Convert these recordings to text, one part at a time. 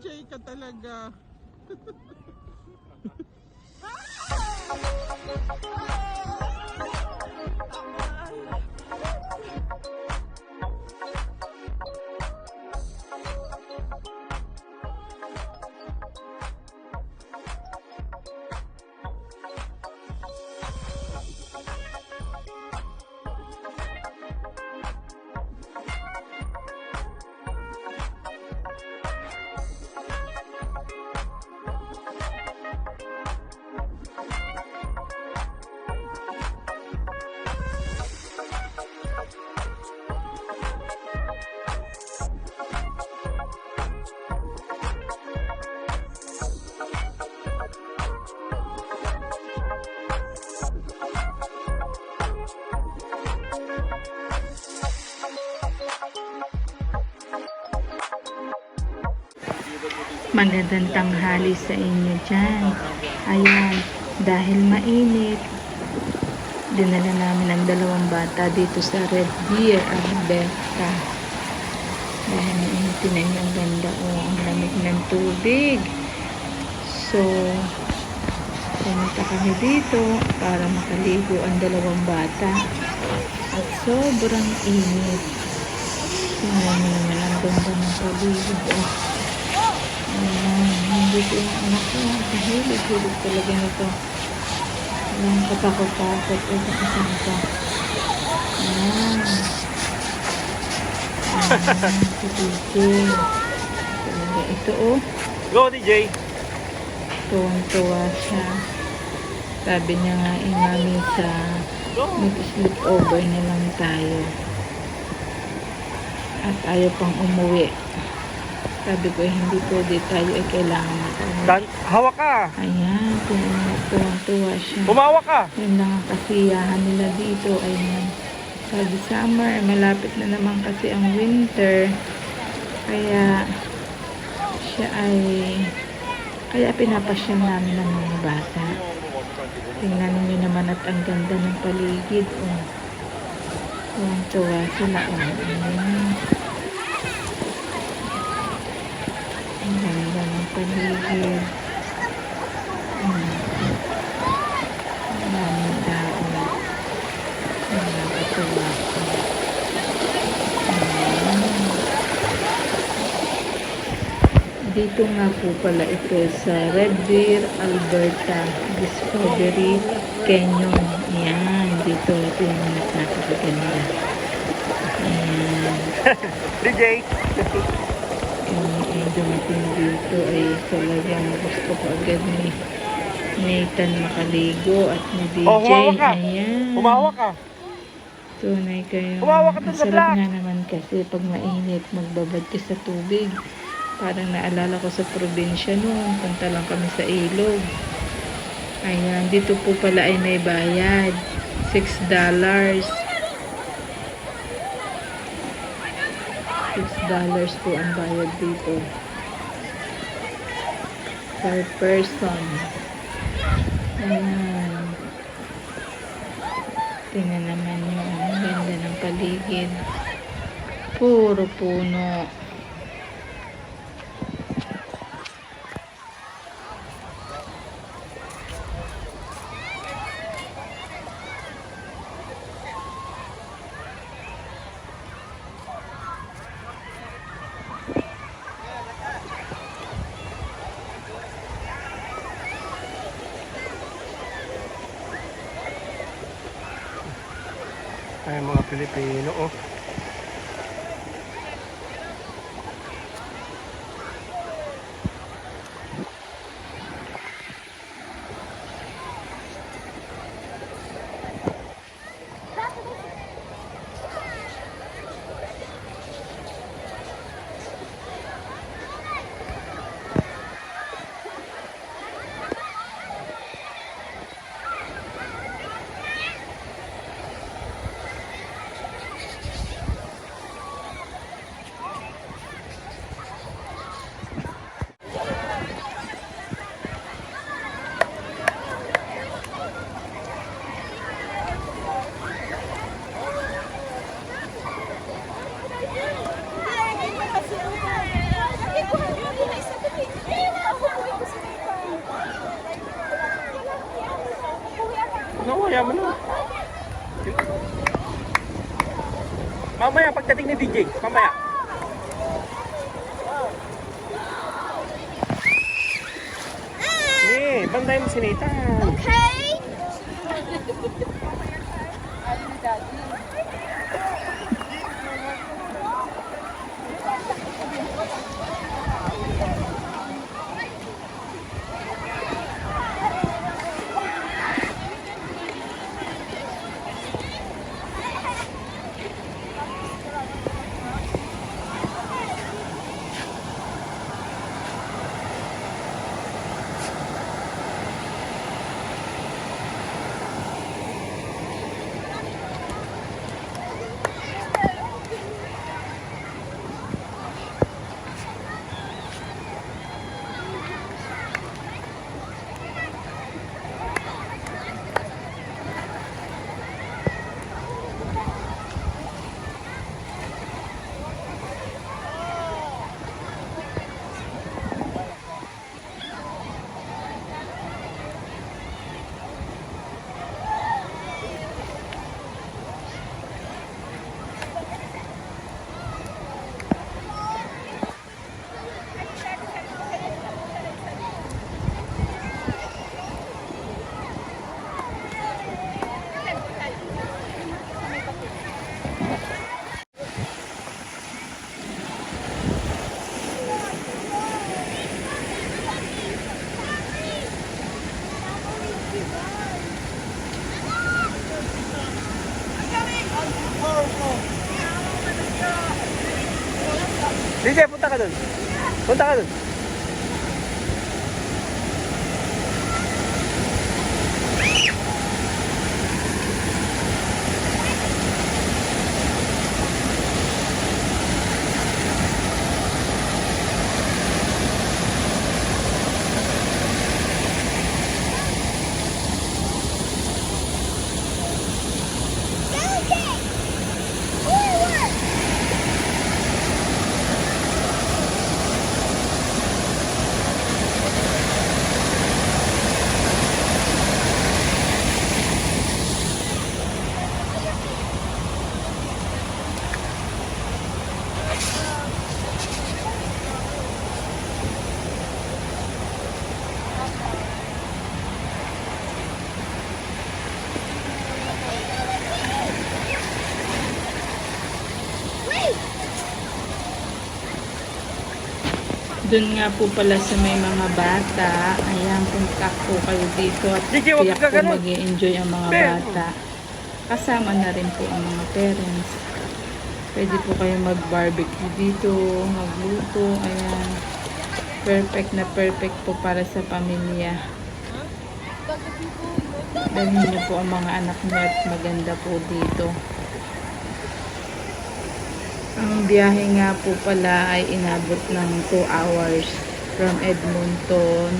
Jay ka talaga. Magandang tanghali sa inyo dyan. Ayan, dahil mainit, dinala namin ang dalawang bata dito sa Red Deer, Alberta. Dahil mainit na yun, ang ganda o ang lamig ng tubig. So, pumunta kami dito para makaligo ang dalawang bata. At sobrang init. Tingnan mo naman ang ganda ng paligid. Oh. Hindi ko yung anak ko. Kahilig-hilig talaga nito. Walang katakot-takot. O, kakasama ka. Ayan. Ayan, si DJ. Talaga ito, oh. Go, DJ! Tuwang-tuwa siya. Sabi niya nga, eh, mami, sa mag-sleep over na lang tayo. At ayaw pang umuwi. Sabi ko, eh, hindi pwede tayo, eh, kailangan makauwi. Dan, hawak ka! Ayan, tuwang- tuwang-tuwa siya. Umawak ka! Yun lang ang kasiyahan nila dito. Ayan. Sabi summer, malapit na naman kasi ang winter. Kaya, siya ay, kaya pinapasyal namin ng mga bata. Tingnan niyo naman at ang ganda ng paligid. Oh. Tuwang-tuwa sila. Oh. Ayan. Ganda ng paligid. Dito nga po pala ito sa Red Deer, Alberta Discovery Canyon. Ayan, dito ito yung napakaganda. Ayan. DJ! Yung ay dumating dito ay talagang gusto ko agad ni Nathan makaligo at ni DJ. Oh, humawak ka. Ayan. Umawak ka! Tunay kayo. Humawak ka sa black. nga naman kasi pag mainit, magbabad ka sa tubig. Parang naalala ko sa probinsya noon. Punta lang kami sa ilog. Ayan, dito po pala ay may bayad. $6. Dollars. $6 po ang bayad dito. Per person. Ayan. Tingnan naman yung ganda ng paligid. Puro puno. Ay, mga Pilipino, oh. Mamaya pagdating ni DJ, mamaya. Eh, bantay mo si Nathan. Okay. DJ, punta ka dun. Punta ka dun. Doon nga po pala sa may mga bata, ayan, punta po kayo dito at tiyak po mag enjoy ang mga bata. Kasama na rin po ang mga parents. Pwede po kayo mag-barbecue dito, magluto, ayan. Perfect na perfect po para sa pamilya. Dalhin niyo po ang mga anak niyo at maganda po dito. Ang biyahe nga po pala ay inabot ng 2 hours from Edmonton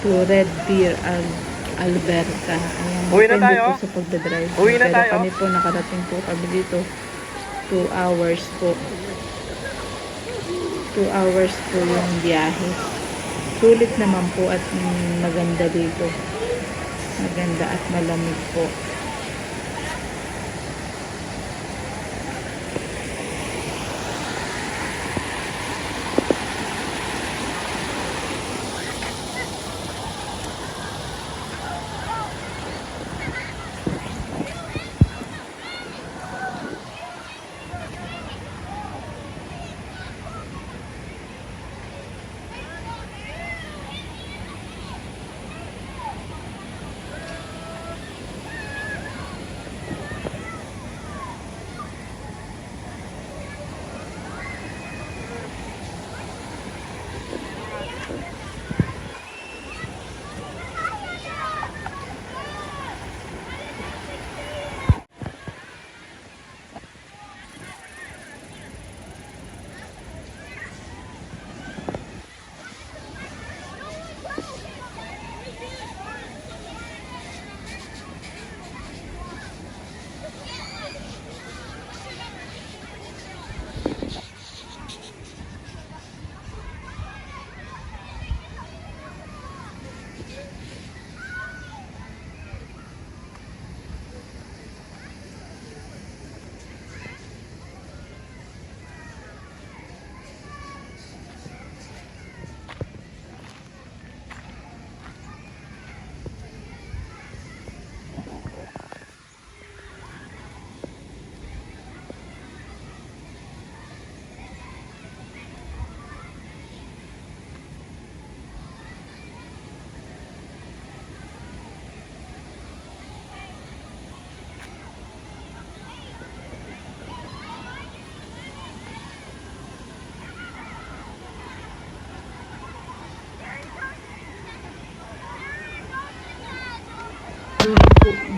to Red Deer, Al- Alberta. Ayan, Uwi na tayo? po sa pagdadrive. Uwi na Pero tayo? kami po nakarating po kami dito 2 hours po. 2 hours po yung biyahe. Sulit naman po at maganda dito. Maganda at malamig po.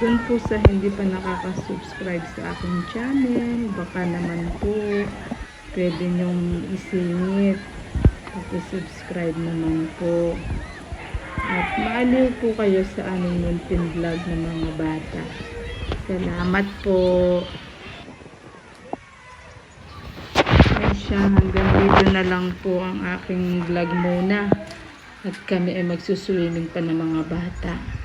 Doon po sa hindi pa nakaka-subscribe sa aking channel, baka naman po pwede nyong isingit. Paki-subscribe naman po. At maaliw po kayo sa aming muntin vlog ng mga bata. Salamat po. Ay hanggang dito na lang po ang aking vlog muna. At kami ay magsuswimming pa ng mga bata.